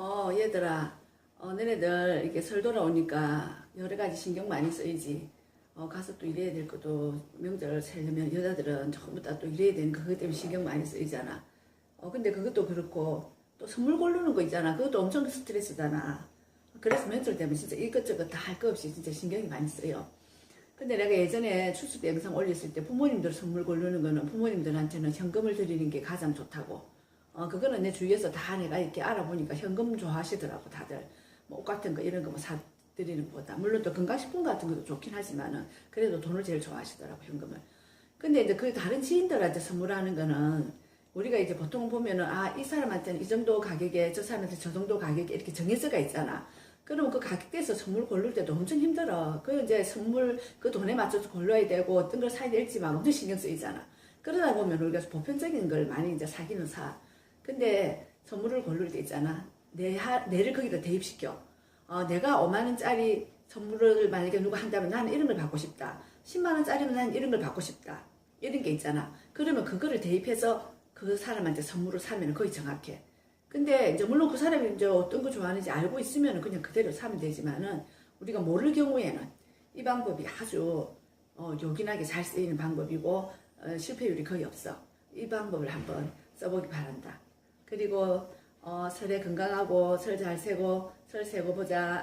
어, 얘들아, 어, 너네들 이렇게 설 돌아오니까 여러 가지 신경 많이 쓰이지. 어, 가서 또 일해야 될 것도 명절 살려면 여자들은 전부 다 또 일해야 되는 거 그것 때문에 신경 많이 쓰이잖아. 어, 근데 그것도 그렇고 또 선물 고르는 거 있잖아. 그것도 엄청 스트레스잖아. 그래서 명절 되면 진짜 이것저것 다 할 거 없이 진짜 신경이 많이 쓰여. 근데 내가 예전에 추수 때 영상 올렸을 때 부모님들 선물 고르는 거는 부모님들한테는 현금을 드리는 게 가장 좋다고. 어, 그거는 내 주위에서 다 내가 이렇게 알아보니까 현금 좋아하시더라고, 다들. 뭐 옷 같은 거 이런 거 뭐 사드리는 것보다. 물론 또 건강식품 같은 것도 좋긴 하지만은 그래도 돈을 제일 좋아하시더라고, 현금을. 근데 이제 그 다른 지인들한테 선물하는 거는 우리가 이제 보통 보면은 아, 이 사람한테는 이 정도 가격에 저 사람한테 저 정도 가격에 이렇게 정해서가 있잖아. 그러면 그 가격대에서 선물 고를 때도 엄청 힘들어. 그 이제 선물 그 돈에 맞춰서 골라야 되고 어떤 걸 사야 될지만 엄청 신경 쓰이잖아. 그러다 보면 우리가 보편적인 걸 많이 이제 사기는 사. 근데 선물을 고를 때 있잖아. 내 하, 내를 거기다 대입시켜. 어, 내가 5만원짜리 선물을 만약에 누가 한다면 나는 이런 걸 받고 싶다. 10만원짜리면 나는 이런 걸 받고 싶다. 이런 게 있잖아. 그러면 그거를 대입해서 그 사람한테 선물을 사면 거의 정확해. 근데 이제 물론 그 사람이 이제 어떤 거 좋아하는지 알고 있으면 그냥 그대로 사면 되지만은 우리가 모를 경우에는 이 방법이 아주 어, 요긴하게 잘 쓰이는 방법이고 어, 실패율이 거의 없어. 이 방법을 한번 써보기 바란다. 그리고 어, 설에 건강하고 설 잘 세고 설 세고 보자.